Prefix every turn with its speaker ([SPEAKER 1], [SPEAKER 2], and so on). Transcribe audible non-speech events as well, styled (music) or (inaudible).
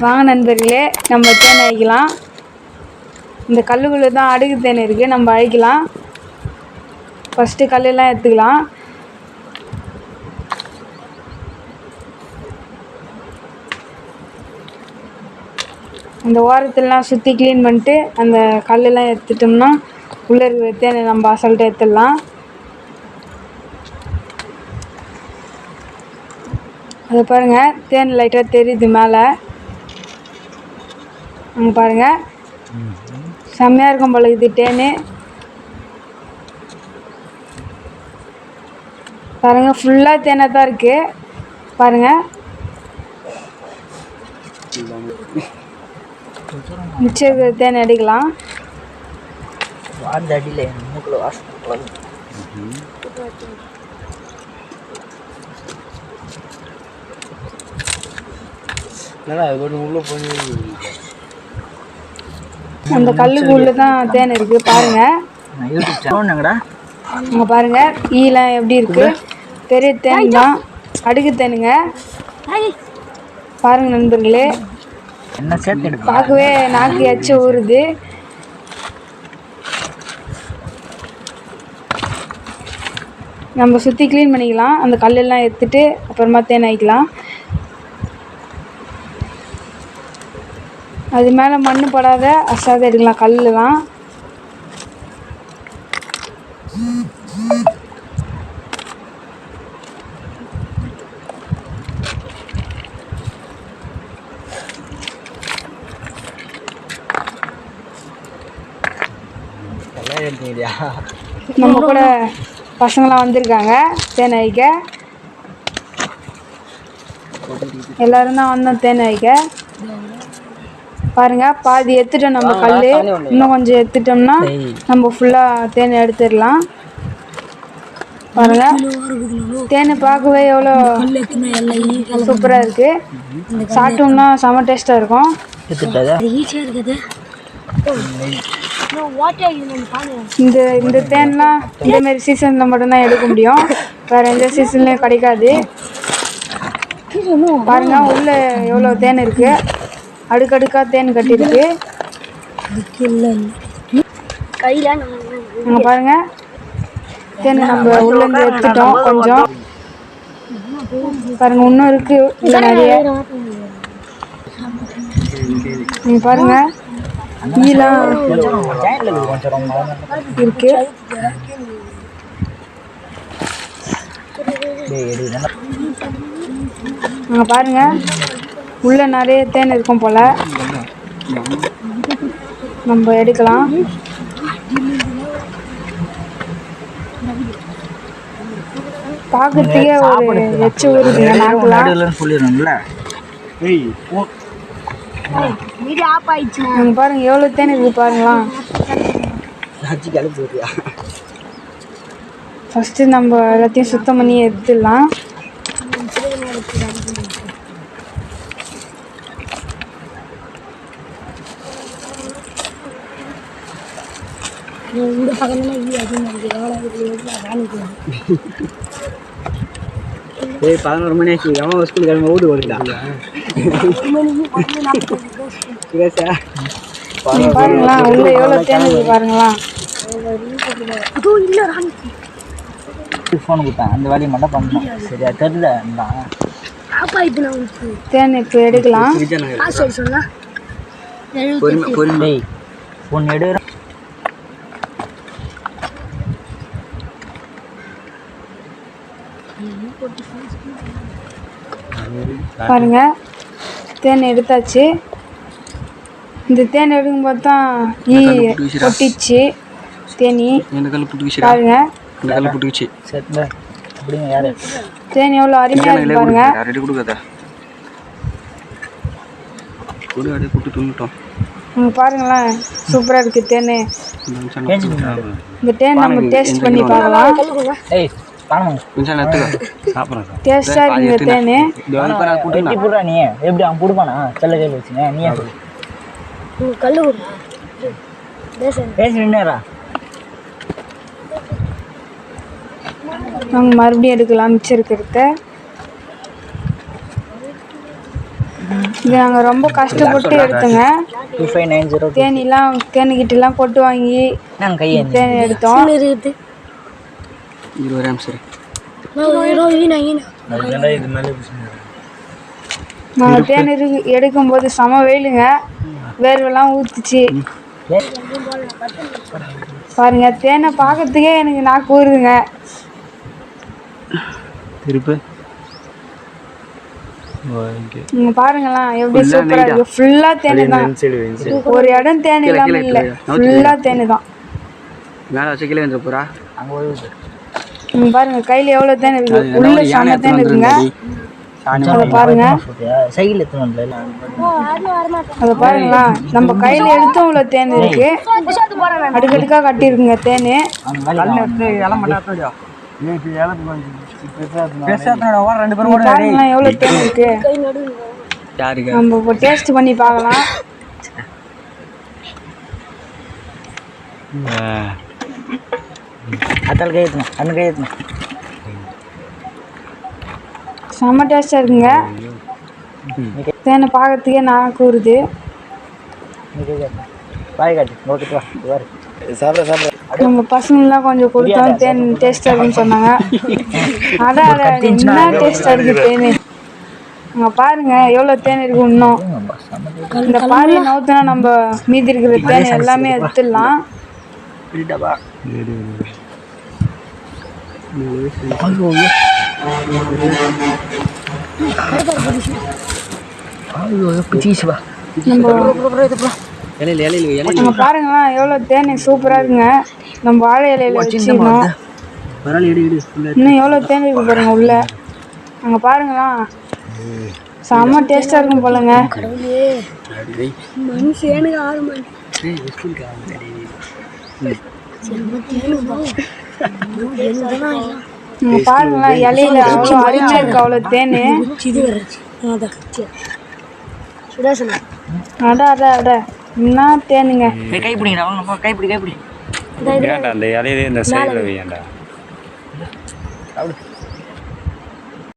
[SPEAKER 1] வாங்க நண்பர்களே நம்ம தேன் அழிக்கலாம் இந்த கல்லுக்குள்ளே தான் அடுக்கு தேன் இருக்குது நம்ம அழிக்கலாம் ஃபஸ்ட்டு கல்லெல்லாம் எடுத்துக்கலாம். அந்த ஓரத்துலலாம் சுற்றி க்ளீன் பண்ணிட்டு அந்த கல்லெல்லாம் எடுத்துட்டோம்னா உள்ளே இருக்கிற தேனை நம்ம அசால்ட்டாக எடுத்துடலாம். அது பாருங்கள் தேன் லைட்டாக தெரியுது மேலே. அங்கே பாருங்கள் செம்மையாக இருக்கும் போல இது தேன். பாருங்கள் ஃபுல்லாக தேனாக தான் இருக்குது பாருங்கள் மிச்சம் தேன் எடுக்கலாம்
[SPEAKER 2] வாந்த அடியில் மூக்கில் வாசனை
[SPEAKER 3] என்னடா இது ஒன்று உள்ளே போய்
[SPEAKER 1] அந்த கல்லுக்கு உள்ளே தான் தேன் இருக்குது பாருங்கள்
[SPEAKER 2] நான் யூடியூப் சேனல்ங்கடா
[SPEAKER 1] அங்கே பாருங்கள் ஈலாம் எப்படி இருக்குது பெரிய தேன் தான். அடுக்கு தேனுங்க. பாருங்கள் நண்பர்களே. பார்க்கவே நாக்கு எச்சு ஊறுது. நம்ம சுற்றி க்ளீன் பண்ணிக்கலாம். அந்த கல்லெல்லாம் எடுத்துட்டு அப்புறமா தேன் ஆயிக்கலாம். அது மேலே மண் படாத அசாத எடுக்கலாம்.
[SPEAKER 3] எடுத்தீங்கயா
[SPEAKER 1] நம்ம கூட பசங்களாம் வந்திருக்காங்க. தேன் அழிக்க எல்லாரும் தான் வந்தோம் தேன் அழிக்க பாருங்க பாதி எடுத்துட்டோம் நம்ம கல் இன்னும் கொஞ்சம் எடுத்துட்டோம்னா நம்ம ஃபுல்லாக தேன் எடுத்துடலாம். பாருங்க தேன் பார்க்கவே எவ்வளோ சூப்பராக இருக்குது சாப்பிட்டோம்னா செம டேஸ்ட்டாக இருக்கும். இந்த இந்த தேன்லாம் இந்த மாதிரி சீசனில் மட்டும்தான் எடுக்க முடியும். வேறு எந்த சீசன்லேயும் கிடைக்காது. பாருங்க உள்ள எவ்வளோ தேன் இருக்கு. அடுக்கடுக்காக தேன் கட்டியிருக்கு. அங்கே பாருங்க. தேன் நம்ம உள்ளேருந்து எடுத்துட்டோம் கொஞ்சம். பாருங்க இன்னும் இருக்கு. உள்ள நிறைய. நீங்க பாருங்க. ஈலாம் இருக்கு. அங்கே பாருங்க. உள்ள நிறைய தேன் இருக்கும் போல. நம்ம எடுக்கலாம். பார்க்கறதுக்கே ஒரு எச்சு ஊறுதுங்க அங்கே பாருங்க எவ்வளோ தேன் இருக்கு பாருங்களா? ஃபஸ்ட்டு நம்ம எல்லாத்தையும் சுத்தம் பண்ணி எடுத்துடலாம். (laughs)
[SPEAKER 3] ஏய் பதினோரு மணி ஆச்சு. அவன் ஸ்கூல் கிளம்ப வீடு ஓடிடா சுரேஷா?
[SPEAKER 1] பாருங்களா உள்ள எவ்வளோ தேன் இருக்கு பாருங்களா?
[SPEAKER 2] ஃபோன் கொடுத்தேன். அந்த வேலையை மட்டும் பண்ணணும். சரியா? தெரியுதா? நான்
[SPEAKER 1] தேன் இப்போ எடுக்கலாம்.
[SPEAKER 3] பொறுமை பொறுமை.
[SPEAKER 2] டேய் ஒன்று எடுக்கிறேன்.
[SPEAKER 1] பாருங்க. தேன் எடுத்தாச்சு. இந்த தேன் எடுக்கும்போது தான் ஈ ஒட்டிச்சு தேனி. பாருங்க. தேன் எவ்வளோ அருமையாக இருக்கு பாருங்க. பாருங்களேன். சூப்பராக இருக்கு தேன். இந்த தேன் நம்ம டேஸ்ட் பண்ணி பார்க்கலாம்.
[SPEAKER 3] கொஞ்சம் எடுத்துக்கோ. சாப்பிட்றேன்
[SPEAKER 1] டேஸ்ட்டாக இருக்கு தேன்.
[SPEAKER 2] வெட்டி போடுறா நீ? எப்படி அவன் கொடுப்பானா? செல்ல கையில் வச்சுங்க நீ பேசி நின்னுறா
[SPEAKER 1] நாங்கள் மறுபடியும் எடுக்கலாம் மிச்சம் இருக்கிறத. இது நாங்கள் ரொம்ப கஷ்டப்பட்டு எடுத்தோங்க.
[SPEAKER 2] டூ ஃபைவ் நைன் ஜீரோ
[SPEAKER 1] தேனிலாம் தேனிக்கிட்டலாம் கொட்டு வாங்கி
[SPEAKER 2] நாங்கள் கையை
[SPEAKER 1] தேனி எடுத்தோம்.
[SPEAKER 3] இருபது நிமிஷம்
[SPEAKER 1] நாங்கள் தேன் எடுக்கும்போது செம வெயிலுங்க. வேர்வெல்லாம் ஊத்துச்சு. பாருங்க தேனை பார்க்கறதுக்கே எனக்கு நாக்கு ஊறுதுங்க.
[SPEAKER 3] திருப்பு.
[SPEAKER 1] நீங்க பாருங்களேன் எப்படி சூப்பரா இருக்கு. ஃபுல்லா தேனி தான். ஒரு இடம் தேன் இல்லாம இல்ல. ஃபுல்லா தேனி தான்.
[SPEAKER 3] மேலே வச்சு கீழே வந்துட போகிறா
[SPEAKER 2] அங்கே போய்
[SPEAKER 1] பாருங்க கையில எவ்வளவு தேன் இருக்கு? உள்ள செம தேன் இருக்குங்க? பாருங்க.
[SPEAKER 2] எடுத்து வரல
[SPEAKER 1] அதை பாருங்களா நம்ம கையில எடுத்தும் இவ்வளவு தேன் இருக்கு. அடுக்கடுக்கா கட்டியிருக்குங்க தேன். பாருங்களா எவ்வளவு தேன் இருக்கு.
[SPEAKER 3] யாருக்கு?
[SPEAKER 1] நம்ம இப்போ டேஸ்ட் பண்ணி பார்க்கலாம்.
[SPEAKER 2] அத்தால் கை ஏற்றணும் அண்ணன் கை
[SPEAKER 1] செம்ம டேஸ்டா இருக்குங்க. தேனை பார்க்கறதுக்கே நான் கூறுது
[SPEAKER 2] வாய் காட்டு. ஓகே வா சாப்பிட சாப்பிட.
[SPEAKER 1] நம்ம பசங்களாம் கொஞ்சம் கொடுத்தோம் தேன் டேஸ்டா இருக்குன்னு சொன்னாங்க. அதான் என்ன டேஸ்டா இருக்கு தேன்? அங்க பாருங்க எவ்வளவு தேன் இருக்கு இன்னும்? இந்த பாறையை நவுத்துனா நம்ம மீதி இருக்கிற தேன் எல்லாமே எடுத்துடலாம்
[SPEAKER 2] பிரிட்டாப்பா ஐயோ பிச்சீஸ்வா
[SPEAKER 1] நம்ம
[SPEAKER 3] இலையில இலையில இலையில
[SPEAKER 1] அங்க பாருங்களா எவ்வளவு தேன் சூப்பரா இருக்குங்க. நம்ம வாழை இலையில
[SPEAKER 3] ஃபுல்லாக
[SPEAKER 1] இன்னும் எவ்வளோ தேன் இருக்கு பாருங்க உள்ள. அங்கே பாருங்களா. செம்ம டேஸ்ட்டாக இருக்கும் போலங்க. நீங்கள் பாருங்களா இலையில அவ்வளோ அருமையாக இருக்கு அவ்வளோ தேன். அட அட அட. என்ன தேனுங்க?
[SPEAKER 2] கை பிடிங்கடா வாங்க கை பிடி கை பிடி
[SPEAKER 4] வேண்டாம் அந்த இலையிலே இந்த சைடில் வையண்டா